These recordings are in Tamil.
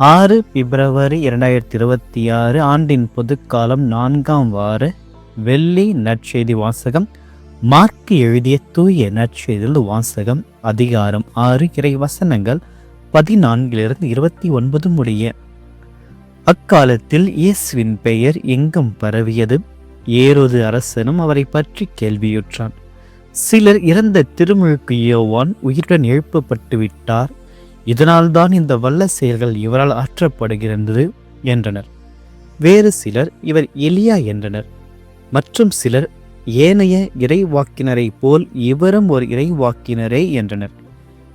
ஆறு பிப்ரவரி இரண்டாயிரத்தி இருபத்தி ஆறு ஆண்டின் பொதுக்காலம் நான்காம் வார வெள்ளி நற்செய்தி வாசகம். மார்க்கு எழுதிய தூய நற்செய்தியில் வாசகம். அதிகாரம் ஆறு இறை வசனங்கள் பதினான்கிலிருந்து இருபத்தி ஒன்பது முடிய. அக்காலத்தில் இயேசுவின் பெயர் எங்கும் பரவியது. ஏரோது அரசனும் அவரை பற்றி கேள்வியுற்றான். சிலர் இறந்த திருமுழுக்கு யோவான் உயிருடன் எழுப்பப்பட்டு விட்டார் இதனால்தான் இந்த வல்ல செயல்கள் இவரால் ஆற்றப்படுகிறது என்றனர். வேறு சிலர் இவர் எலியா என்றனர். மற்றும் சிலர் ஏனைய இறைவாக்கினரை போல் இவரும் ஒரு இறைவாக்கினரே என்றனர்.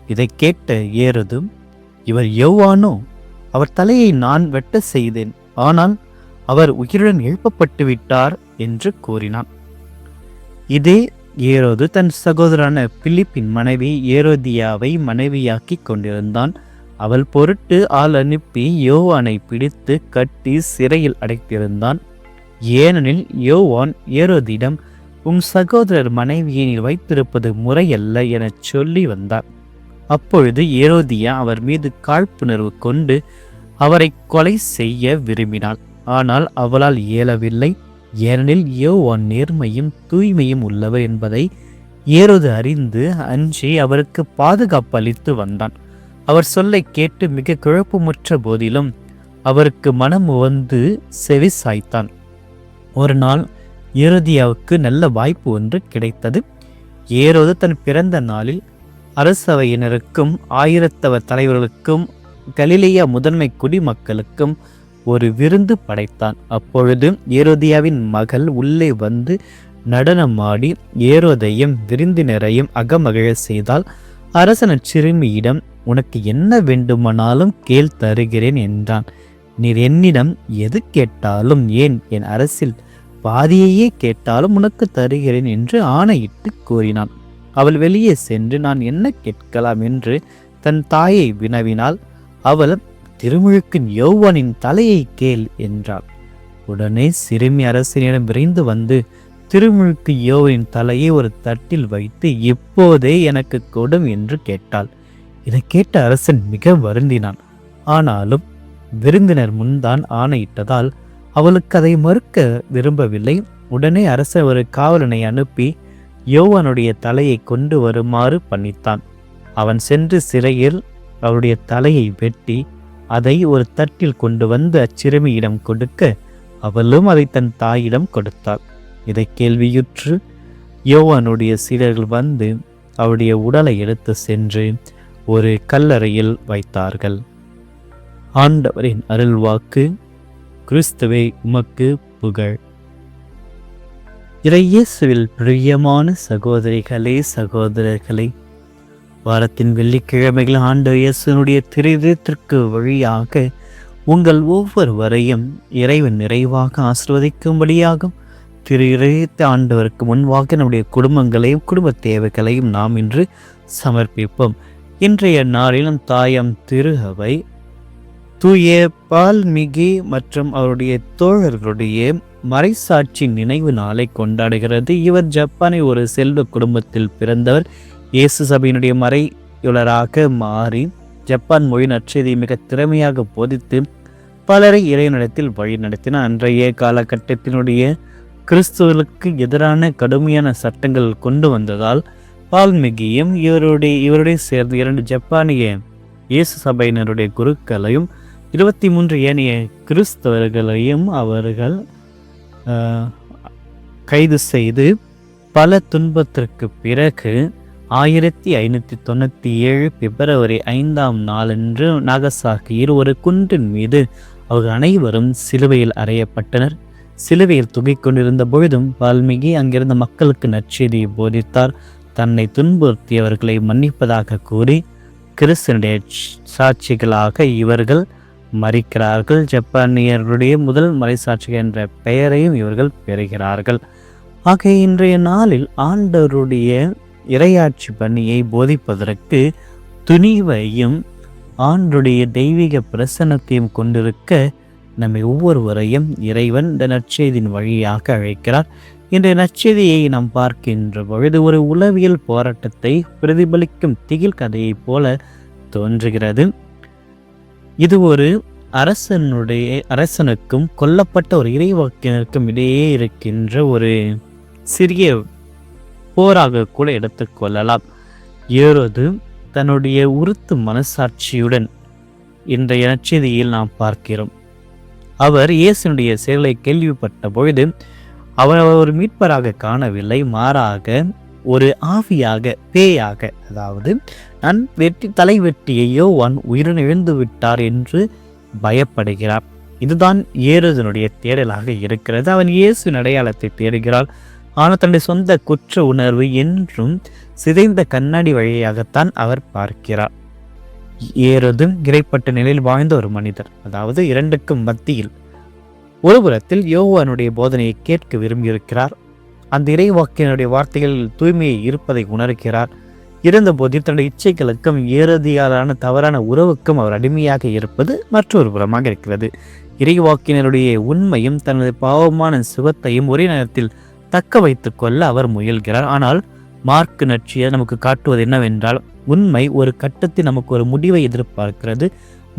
இதை கேட்ட ஏறதும் இவர் யோவானோ? அவர் தலையை நான் வெட்ட செய்தேன். ஆனால் அவர் உயிருடன் எழுப்பப்பட்டு விட்டார் என்று கூறினான். இதே ஏரோது தன் சகோதரனான பிலிப்பின் மனைவி ஏரோதியாவை மனைவியாக்கி கொண்டிருந்தான். அவள் பொருட்டு ஆள் அனுப்பி யோவானை பிடித்து கட்டி சிறையில் அடைத்திருந்தான். ஏனெனில் யோவான் ஏரோதிடம் உன் சகோதரர் மனைவியை வைத்திருப்பது முறையல்ல எனச் சொல்லி வந்தார். அப்பொழுது ஏரோதியா அவர் மீது காழ்ப்புணர்வு கொண்டு அவரை கொலை செய்ய விரும்பினாள். ஆனால் அவளால் இயலவில்லை. ஏனெனில் யோவான் நேர்மையும் தூய்மையும் உள்ளவர் என்பதை ஏரோது அறிந்து அஞ்சி அவருக்கு பாதுகாப்பு அளித்து வந்தான். அவர் சொல்லை கேட்டு மிக குழப்பமுற்ற போதிலும் அவருக்கு மனம் உவந்து செவி சாய்த்தான். ஒரு நாள் ஏரோதியாவுக்கு நல்ல வாய்ப்பு ஒன்று கிடைத்தது. ஏரோது தன் பிறந்த நாளில் அரசவையினருக்கும் ஆயிரத்தவர் தலைவர்களுக்கும் கலிலேயா முதன்மை குடிமக்களுக்கும் ஒரு விருந்து படைத்தான். அப்பொழுது ஏரோதியாவின் மகள் உள்ளே வந்து நடனமாடி ஏரோதையும் விருந்தினரையும் அகமகிழ செய்தால் அரசன சிறுமியிடம் உனக்கு என்ன வேண்டுமானாலும் கேள் தருகிறேன் என்றான். நீர் என்னிடம் எது கேட்டாலும் ஏன்? என் அரசில் பாதியையே கேட்டாலும் உனக்கு தருகிறேன் என்று ஆணையிட்டு கூறினான். அவள் வெளியே சென்று நான் என்ன கேட்கலாம்? என்று தன் தாயை வினவினாள். அவள் திருமுழுக்கின் யௌவனின் தலையை கேள் என்றாள். உடனே சிறுமி அரசனிடம் விரைந்து வந்து திருமுழுக்கு யோவனின் தலையை ஒரு தட்டில் வைத்து இப்போதே எனக்கு கொடும் என்று கேட்டாள். இதை கேட்ட அரசன் மிக வருந்தினான். ஆனாலும் விருந்தினர் முன்தான் ஆணையிட்டதால் அவளுக்கு அதை மறுக்க விரும்பவில்லை. உடனே அரசர் ஒரு காவலனை அனுப்பி யோவனுடைய தலையை கொண்டு வருமாறு பணித்தான் அவன் சென்று சிறையில் அவருடைய தலையை வெட்டி அதை ஒரு தட்டில் கொண்டு வந்து அச்சிறுமியிடம் கொடுக்க அவளும் அதை தன் தாயிடம் கொடுத்தாள். இதை கேள்வியுற்று யோவானுடைய சீடர்கள் வந்து அவருடைய உடலை எடுத்து சென்று ஒரு கல்லறையில் வைத்தார்கள். ஆண்டவரின் அருள்வாக்கு கிறிஸ்துவே உமக்கு புகழ். இறையேசுவில் பிரியமான சகோதரிகளே சகோதரர்களே வாரத்தின் வெள்ளிக்கிழமைகள் ஆண்டு இயேசுனுடைய திரிதத்திற்கு வழியாக உங்கள் ஒவ்வொருவரையும் இறைவன் நிறைவாக ஆசிர்வதிக்கும்படியாகும். திரு இறைத்த ஆண்டவருக்கு முன்பாக நம்முடைய குடும்பங்களையும் குடும்ப தேவைகளையும் நாம் இன்று சமர்ப்பிப்போம். இன்றைய நாளிலும் தாயம் திரு அவை தூய பால்மிகி மற்றும் அவருடைய தோழர்களுடைய மறைசாட்சி நினைவு நாளை கொண்டாடுகிறது. இவர் ஜப்பானை ஒரு செல்வ குடும்பத்தில் பிறந்தவர். இயேசு சபையினுடைய மறையுளராக மாறி ஜப்பான் மொழி நற்செய்தியை மிக திறமையாக போதித்து பலரை இறைநடத்தில் வழி நடத்தினார் அன்றைய காலகட்டத்தினுடைய கிறிஸ்துவர்களுக்கு எதிரான கடுமையான சட்டங்கள் கொண்டு வந்ததால் வால்மீகியும் இவருடைய இவருடைய சேர்ந்து இரண்டு ஜப்பானிய இயேசு சபையினருடைய குருக்களையும் இருபத்தி மூன்று ஏனைய கிறிஸ்தவர்களையும் அவர்கள் கைது செய்து பல துன்பத்திற்கு பிறகு ஆயிரத்தி ஐநூற்றி தொண்ணூற்றி ஏழு பிப்ரவரி ஐந்தாம் நாளன்று நாகசாக்கியில் ஒரு குன்றின் மீது அவர்கள் அனைவரும் சிலுவையில் அறையப்பட்டனர். சிலுவையில் துகிக்கொண்டிருந்த பொழுதும் வால்மீகி அங்கிருந்த மக்களுக்கு நற்செய்தியை போதித்தார். தன்னை துன்புறுத்தியவர்களை மன்னிப்பதாக கூறி கிறிஸ்தனுடைய சாட்சிகளாக இவர்கள் மறிக்கிறார்கள். ஜப்பானியர்களுடைய முதல் மறைசாட்சிகள் என்ற பெயரையும் இவர்கள் பெறுகிறார்கள். ஆக இன்றைய நாளில் ஆண்டவருடைய இரையாட்சி பணியை போதிப்பதற்கு துணிவையும் ஆண்டுடைய தெய்வீக பிரசன்னத்தையும் கொண்டிருக்க நம்மை ஒவ்வொருவரையும் இறைவன் இந்த நற்செய்தியின் வழியாக அழைக்கிறார். இன்றைய நற்செய்தியை நாம் பார்க்கின்ற பொழுது ஒரு உளவியல் போராட்டத்தை பிரதிபலிக்கும் திகில் கதையைப் போல தோன்றுகிறது. இது ஒரு அரசனுடைய அரசனுக்கும் கொல்லப்பட்ட ஒரு இறைவாக்கினருக்கும் இடையே இருக்கின்ற ஒரு சிறிய போராக கூட எடுத்துக்கொள்ளலாம் ஏரோது தன்னுடைய உறுத்து மனசாட்சியுடன் இன்றைய நச்செய்தியில் நாம் பார்க்கிறோம். அவர் இயேசுனுடைய செயலை கேள்விப்பட்ட பொழுது அவர் ஒரு மீட்பராக காணவில்லை மாறாக ஒரு ஆவியாக பேயாக அதாவது நான் வெட்டி தலை அவன் உயிரின் இழந்து விட்டார் என்று பயப்படுகிறார். இதுதான் ஏறுதனுடைய தேடலாக இருக்கிறது. அவன் இயேசு அடையாளத்தை தேடுகிறாள். ஆனால் தன்னுடைய சொந்த குற்ற உணர்வு என்றும் சிதைந்த கண்ணாடி வழியாகத்தான் அவர் பார்க்கிறார். ஏறதும் இறைப்பட்ட நிலையில் வாழ்ந்த ஒரு மனிதர் அதாவது இரண்டுக்கும் மத்தியில். ஒரு புறத்தில் யோவானுடைய போதனையை கேட்க விரும்பியிருக்கிறார். அந்த இறைவாக்கியனுடைய வார்த்தைகள் தூய்மையை இருப்பதை உணர்கிறார். இருந்தபோது தன்னுடைய இச்சைகளுக்கும் ஏறதியாலான தவறான உறவுக்கும் அவர் அடிமையாக இருப்பது மற்றொரு புறமாக இருக்கிறது. இறைவாக்கினருடைய உண்மையும் தனது பாவமான சுகத்தையும் ஒரே நேரத்தில் தக்க வைத்துக் கொள்ள அவர் முயல்கிறார். ஆனால் மார்க் நட்சியை நமக்கு காட்டுவது என்னவென்றால் உண்மை ஒரு கட்டத்தில் நமக்கு ஒரு முடிவை எதிர்பார்க்கிறது.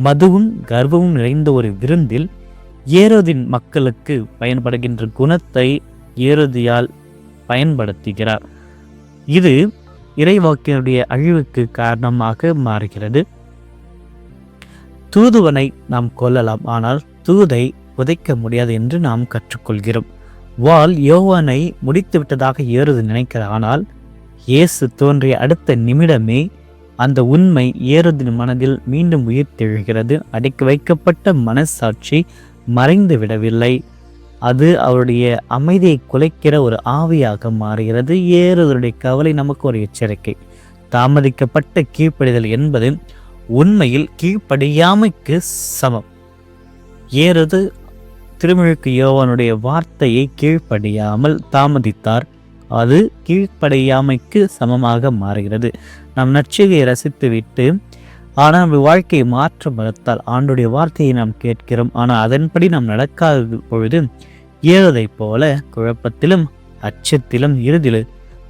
மதுவும் கர்வமும் நிறைந்த ஒரு விருந்தில் ஏரோதின் மக்களுக்கு பயன்படுகின்ற குணத்தை ஏரோதியால் பயன்படுத்துகிறார். இது இறைவாக்கினுடைய அழிவுக்கு காரணமாக மாறுகிறது. தூதுவனை நாம் கொல்லலாம் ஆனால் தூதை புதைக்க முடியாது என்று நாம் கற்றுக்கொள்கிறோம். வால் யோவானை முடித்து விட்டதாக ஏறுது நினைக்கிறார் ஆனால் இயேசு தோன்றிய அடுத்த நிமிடமே அந்த உண்மை ஏறுதின் மனதில் மீண்டும் உயிர் தெழுகிறது. அடக்கி வைக்கப்பட்ட மனசாட்சி மறைந்து விடவில்லை. அது அவருடைய அமைதியை குலைக்கிற ஒரு ஆவியாக மாறுகிறது. ஏறுதருடைய கவலை நமக்கு ஒரு எச்சரிக்கை. தாமதிக்கப்பட்ட கீழ்ப்படிதல் என்பது உண்மையில் கீழ்ப்படியாமைக்கு சமம். ஏறுது திருமுழுக்கு யோவனுடைய வார்த்தையை கீழ்ப்படியாமல் தாமதித்தார். அது கீழ்ப்படியாமைக்கு சமமாக மாறுகிறது. நாம் நச்சுகையை ரசித்துவிட்டு ஆனால் நம்ம வாழ்க்கையை மாற்ற மறுத்தால் ஆண்டுடைய வார்த்தையை நாம் கேட்கிறோம். ஆனால் அதன்படி நாம் நடக்காத பொழுது ஏறுவதைப் போல குழப்பத்திலும் அச்சத்திலும் இறுதியில்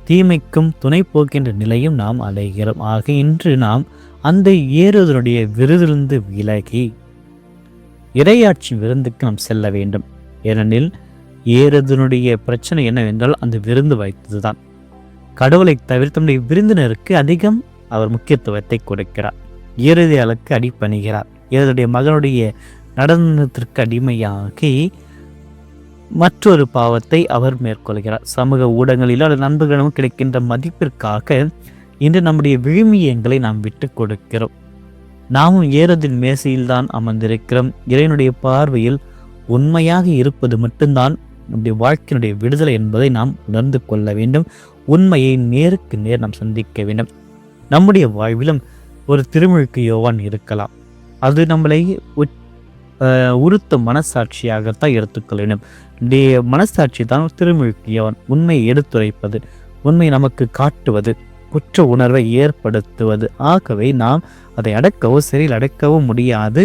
தீமைக்கும் துணை போக்கின்ற நிலையும் நாம் அடைகிறோம். ஆக இன்று நாம் அந்த ஏறுவதனுடைய விருதிலிருந்து விலகி இரையாட்சி விருந்துக்கு நாம் செல்ல வேண்டும். ஏனெனில் ஏறுதனுடைய பிரச்சனை என்னவென்றால் அந்த விருந்து வைத்ததுதான் கடவுளை தவிர்த்த விருந்தினருக்கு அதிகம் அவர் முக்கியத்துவத்தை கொடுக்கிறார். இறுதியாளுக்கு அடிப்பணிகிறார் ஏறதுடைய மகனுடைய நடனத்திற்கு அடிமையாகி மற்றொரு பாவத்தை அவர் மேற்கொள்கிறார். சமூக ஊடகங்களிலோ அல்லது நண்பர்களிடமும் கிடைக்கின்ற மதிப்பிற்காக இன்று நம்முடைய விழுமியங்களை நாம் விட்டு கொடுக்கிறோம். நாமும் ஏறதின் மேசையில்தான் அமர்ந்திருக்கிறோம். இறைவனுடைய பார்வையில் உண்மையாக இருப்பது மட்டும்தான் நம்முடைய வாழ்க்கையினுடைய விடுதலை என்பதை நாம் உணர்ந்து கொள்ள வேண்டும். உண்மையை நேருக்கு நேர் நாம் சந்திக்க வேண்டும். நம்முடைய வாழ்விலும் ஒரு திருமுழுக்கு யோவான் இருக்கலாம். அது நம்மளை உறுத்த மனசாட்சியாகத்தான் எடுத்துக்கொள்ள வேண்டும். மனசாட்சி தான் திருமுழுக்கு யோவான். உண்மையை எடுத்துரைப்பது உண்மை நமக்கு காட்டுவது. குற்ற உணர்வை ஏற்படுத்துவது. ஆகவே நாம் அதை அடக்கவோ சிறையில் அடக்கவோ முடியாது.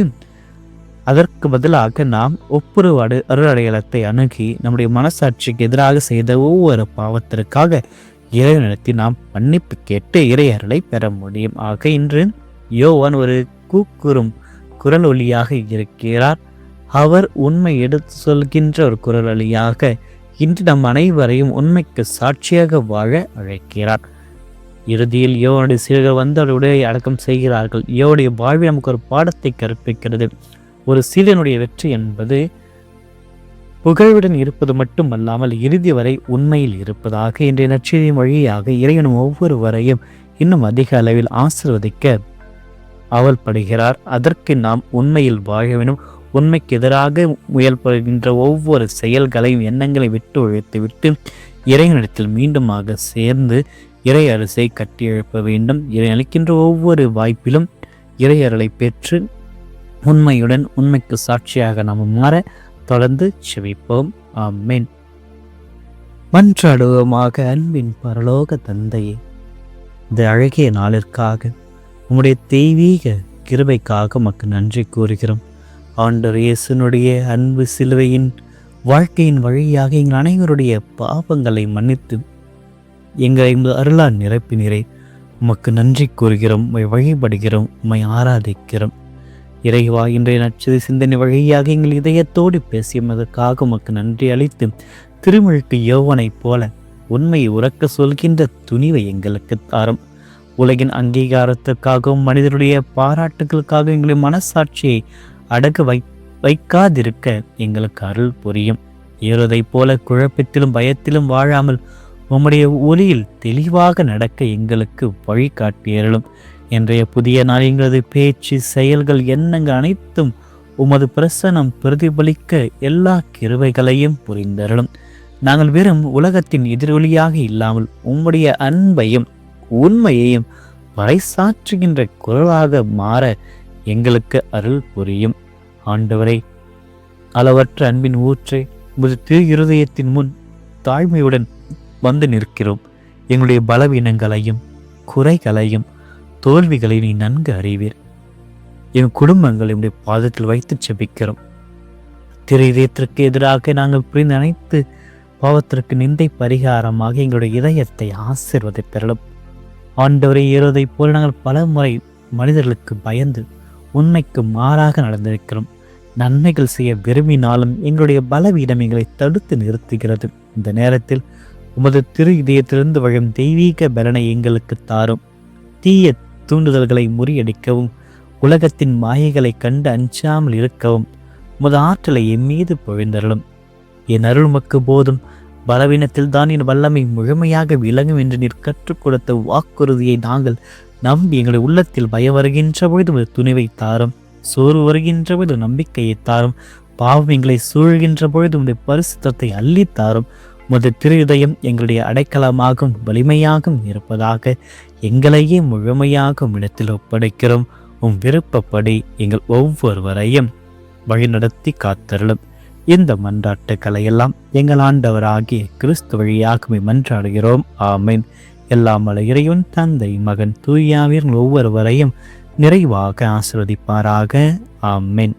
அதற்கு பதிலாக நாம் ஒப்புரவாடு அருளடையாளத்தை அணுகி நம்முடைய மனசாட்சிக்கு எதிராக செய்த ஒவ்வொரு பாவத்திற்காக இறைவனிடத்தில் நாம் மன்னிப்பு கேட்டு இறையர்களை பெற முடியும். ஆக இன்று யோவான் ஒரு கூக்குறும் குரல் ஒளியாக இருக்கிறார். அவர் உண்மை எடுத்து சொல்கின்ற ஒரு குரல் ஒளியாக இன்று நம் அனைவரையும் உண்மைக்கு சாட்சியாக வாழ அழைக்கிறார். இறுதியில் யோவனுடைய சீர்கள் வந்து அவருடைய அடக்கம் செய்கிறார்கள். யோவுடைய வாழ்வில் நமக்கு ஒரு பாடத்தை கற்பிக்கிறது. ஒரு சீலனுடைய வெற்றி என்பது புகழ்வுடன் இருப்பது மட்டுமல்லாமல் இறுதி வரை உண்மையில் இருப்பதாக இன்றைய நற்செய்தி வழியாக இறைவனும் ஒவ்வொருவரையும் இன்னும் அதிக அளவில் ஆசிர்வதிக்க அவல்படுகிறார். அதற்கு நாம் உண்மையில் வாழ வேண்டும். உண்மைக்கு எதிராக முயல்படுகின்ற ஒவ்வொரு செயல்களையும் எண்ணங்களை விட்டு ஒழித்து விட்டு இறைவனிடத்தில் மீண்டுமாக சேர்ந்து இறை அரசை கட்டியெழுப்ப வேண்டும். இறை அளிக்கின்ற ஒவ்வொரு வாய்ப்பிலும் இறையரலை பெற்று உண்மையுடன் உண்மைக்கு சாட்சியாக நாம் மாற தொடர்ந்து செவிப்போம் ஆமேன். மன்றாடுவோமாக அன்பின் பரலோக தந்தையே இந்த அழகிய நாளிற்காக உம்முடைய தெய்வீக கிருபைக்காக மக்கு நன்றி கூறுகிறோம். ஆண்டர் இயேசுனுடைய அன்பு சிலுவையின் வாழ்க்கையின் வழியாக எங்கள் அனைவருடைய பாவங்களை மன்னித்து எங்களை அருளா நிரப்பினரை. உமக்கு நன்றி கூறுகிறோம் உம்மை வழிபடுகிறோம் உம்மை ஆராதிக்கிறோம். இறைவா இன்றைய நச்சது சிந்தனை வழியாக எங்கள் இதயத்தோடு பேசியதற்காக உமக்கு நன்றி அளித்து திருமிழுக்கு யோவனைப் போல உண்மையை உறக்க சொல்கின்ற துணிவை எங்களுக்கு தாரும். உலகின் அங்கீகாரத்திற்காகவும் மனிதருடைய பாராட்டுகளுக்காக எங்களின் மனசாட்சியை அடக்க வை வைக்காதிருக்க எங்களுக்கு அருள் புரியும். ஏறுவதைப் போல குழப்பத்திலும் பயத்திலும் வாழாமல் உம்முடைய ஒளியில் தெளிவாக நடக்க எங்களுக்கு வழிகாட்டியர்களும் இன்றைய புதிய நாள் எங்களது பேச்சு செயல்கள் எண்ணங்கள் அனைத்தும் உமது பிரசனம் பிரதிபலிக்க எல்லா கிருவைகளையும் புரிந்தருளும். நாங்கள் வெறும் உலகத்தின் எதிரொலியாக இல்லாமல் உம்முடைய அன்பையும் உண்மையையும் பறைசாற்றுகின்ற குரலாக மாற எங்களுக்கு அருள் புரியும். ஆண்டவரை அளவற்ற அன்பின் ஊற்றை உமது திரு இருதயத்தின் முன் தாழ்மையுடன் வந்து நிற்கிறோம். எங்களுடைய பலவீனங்களையும் குறைகளையும் தோல்விகளை நீ நன்கு அறிவீர். என் குடும்பங்களை உடைய பாதத்தில் வைத்து செபிக்கிறோம். திரு இதயத்திற்கு எதிராக நாங்கள் புரிந்த அனைத்து பாவத்திற்கு நிந்தை பரிகாரமாக எங்களுடைய இதயத்தை ஆசிர்வதை பெறலும். ஆண்டவரை ஏறுவதைப் போல நாங்கள் பல முறை மனிதர்களுக்கு பயந்து உண்மைக்கு மாறாக நடந்திருக்கிறோம். நன்மைகள் செய்ய விரும்பினாலும் எங்களுடைய பலவீனம் எங்களை தடுத்து நிறுத்துகிறது. இந்த நேரத்தில் உமது திரு இதயத்திலிருந்து வழும் தெய்வீக பலனை எங்களுக்கு தாரும். தீய தூண்டுதல்களை முறியடிக்கவும் உலகத்தின் மாயைகளை கண்டு அஞ்சாமல் இருக்கவும் உமது ஆற்றலை என் மீது பொழிந்தருளும். என் அருள்மக்கு போதும். பலவீனத்தில் தான் என் வல்லமை முழுமையாக விளங்கும் என்று நீர் கற்றுக் கொடுத்த வாக்குறுதியை நாங்கள் நம்பி எங்களுடைய உள்ளத்தில் பயம் வருகின்ற பொழுது ஒரு துணிவை தாரும். சோறு வருகின்ற பொழுது நம்பிக்கையை தாரும். பாவம் எங்களை சூழ்கின்ற பொழுது உடைய பரிசுத்தத்தை அள்ளித்தாரும் உமது திருதயம் எங்களுடைய அடைக்கலமாகவும் வலிமையாகவும் இருப்பதாக எங்களையே முழுமையாக இடத்தில் ஒப்படைக்கிறோம். உம் விருப்பப்படி எங்கள் ஒவ்வொருவரையும் வழிநடத்தி காத்தருளும். இந்த மன்றாட்டுக்களை எல்லாம் எங்கள் ஆண்டவராகிய கிறிஸ்து வழியாகவே மன்றாடுகிறோம். ஆமீன். எல்லாம் வல்ல இறைவன் தந்தை மகன் தூயாவின் ஒவ்வொருவரையும் நிறைவாக ஆசிர்வதிப்பாராக. ஆமீன்.